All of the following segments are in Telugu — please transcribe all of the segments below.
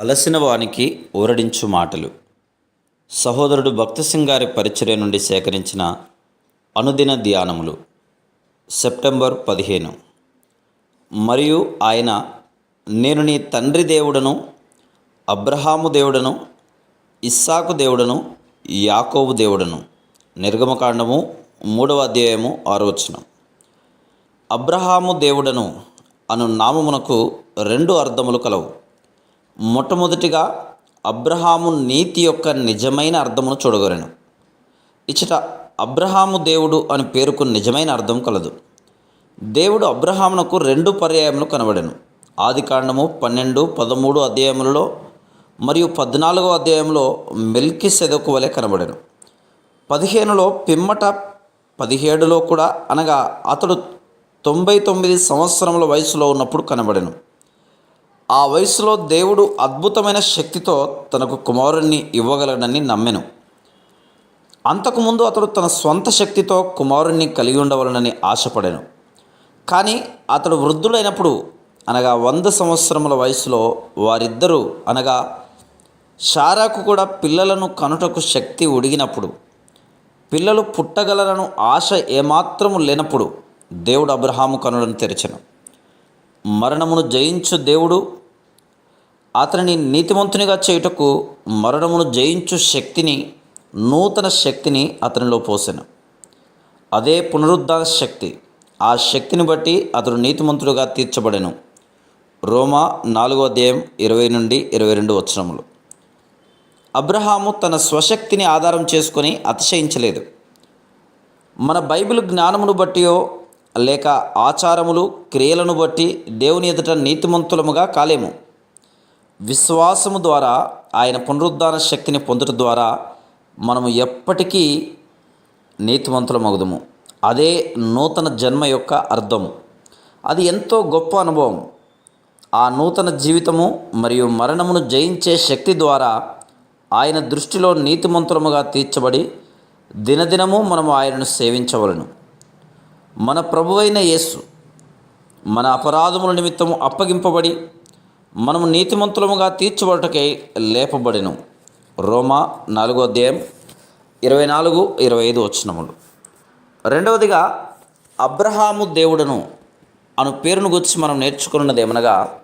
అలసిన వానికి ఊరడించు మాటలు. సహోదరుడు భక్త సింగారి పరిచర్య నుండి సేకరించిన అనుదిన ధ్యానములు. సెప్టెంబర్ పదిహేను. మరియు ఆయన నేను నీ తండ్రి దేవుడను అబ్రహాము దేవుడను ఇస్సాకు దేవుడను యాకోబు దేవుడను. నిర్గమకాండము మూడవ అధ్యాయము ఆరోచనం అబ్రహాము దేవుడను అను నామమునకు రెండు అర్థములు కలవు. మొట్టమొదటిగా అబ్రహాము నీతి యొక్క నిజమైన అర్థమును చూడగలను. ఇచ్చట అబ్రహాము దేవుడు అని పేరుకు నిజమైన అర్థం కలదు. దేవుడు అబ్రహామునకు రెండు పర్యాయములు కనబడెను. ఆది కాండము పన్నెండు పదమూడు అధ్యాయములలో మరియు పద్నాలుగో అధ్యాయంలో మెల్కి సెదకు వలె కనబడెను. పదిహేనులో పిమ్మట పదిహేడులో కూడా అనగా అతడు తొంభై తొమ్మిది సంవత్సరముల వయసులో ఉన్నప్పుడు కనబడెను. ఆ వయసులో దేవుడు అద్భుతమైన శక్తితో తనకు కుమారుణ్ణి ఇవ్వగలడని నమ్మెను. అంతకుముందు అతడు తన స్వంత శక్తితో కుమారుణ్ణి కలిగి ఉండవలనని ఆశపడాను. కానీ అతడు వృద్ధుడైనప్పుడు అనగా వంద సంవత్సరముల వయసులో వారిద్దరూ అనగా షారాకు కూడా పిల్లలను కనుటకు శక్తి ఉడిగినప్పుడు పిల్లలు పుట్టగలరను ఆశ ఏమాత్రము లేనప్పుడు దేవుడు అబ్రహాము కనులను తెరిచెను. మరణమును జయించు దేవుడు అతనిని నీతిమంతునిగా చేయుటకు మరణమును జయించు శక్తిని నూతన శక్తిని అతనిలో పోసెను. అదే పునరుద్ధాన శక్తి. ఆ శక్తిని బట్టి అతడు నీతిమంతుడుగా తీర్చబడెను. రోమా నాలుగో అధ్యాయం ఇరవై నుండి ఇరవై రెండు వచనములు. అబ్రహాము తన స్వశక్తిని ఆధారం చేసుకొని అతిశయించలేదు. మన బైబిల్ జ్ఞానమును బట్టియో లేక ఆచారములు క్రియలను బట్టి దేవుని ఎదుట నీతిమంతులముగా కాలేము. విశ్వాసము ద్వారా ఆయన పునరుద్ధాన శక్తిని పొందుట ద్వారా మనము ఎప్పటికీ నీతిమంతులమగుదుము. అదే నూతన జన్మ యొక్క అర్థము. అది ఎంతో గొప్ప అనుభవం. ఆ నూతన జీవితము మరియు మరణమును జయించే శక్తి ద్వారా ఆయన దృష్టిలో నీతిమంతులముగా తీర్చబడి దినదినము మనము ఆయనను సేవించవలను. మన ప్రభువైన యేసు మన అపరాధముల నిమిత్తము అప్పగింపబడి మనము నీతిమంతులముగా తీర్చబడటకై లేపబడిను. రోమా నాలుగో అధ్యాయం ఇరవై నాలుగు ఇరవై ఐదు వచ్చినములు రెండవదిగా అబ్రహాము దేవుడను అను పేరును గురించి మనం నేర్చుకున్నది ఏమనగా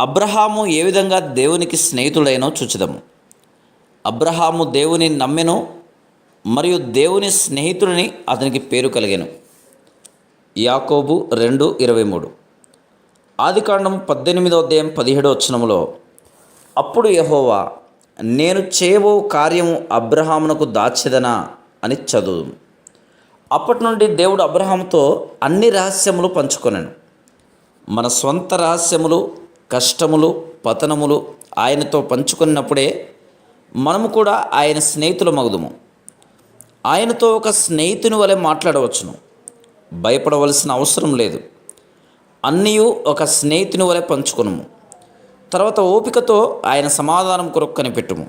అబ్రహాము ఏ విధంగా దేవునికి స్నేహితుడైనో చూచిదము. అబ్రహాము దేవుని నమ్మెను మరియు దేవుని స్నేహితుడిని అతనికి పేరు కలిగాను. యాకోబు రెండు ఇరవై మూడు. ఆదికాండం పద్దెనిమిదో అధ్యాయం పదిహేడో వచనములో అప్పుడు యహోవా నేను చేయబో కార్యము అబ్రహామునకు దాచెదనా? అని చదువు అప్పటి నుండి దేవుడు అబ్రహాముతో అన్ని రహస్యములు పంచుకొనను. మన స్వంత రహస్యములు కష్టములు పతనములు ఆయనతో పంచుకున్నప్పుడే మనము కూడా ఆయన స్నేహితుల మగుదుము ఆయనతో ఒక స్నేహితుని వలె మాట్లాడవచ్చును. భయపడవలసిన అవసరం లేదు. అన్నీ ఒక స్నేహితుని వలె పంచుకును తర్వాత ఓపికతో ఆయన సమాధానం కొరకు కనిపెట్టుము.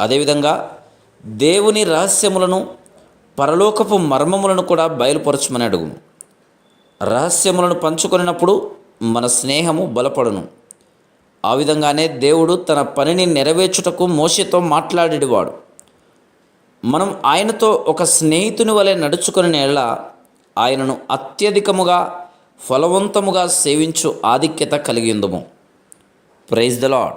అదేవిధంగా దేవుని రహస్యములను పరలోకపు మర్మములను కూడా బయలుపరచమని అడుగుము. రహస్యములను పంచుకొనినప్పుడు మన స్నేహము బలపడును. ఆ విధంగానే దేవుడు తన పనిని నెరవేర్చుటకు మోసతో మాట్లాడేవాడు. మనం ఆయనతో ఒక స్నేహితుని వలె నడుచుకుని నెల ఆయనను అత్యధికముగా ఫలవంతముగా సేవించు ఆధిక్యత కలిగిందుము ప్రైజ్ ద లాడ్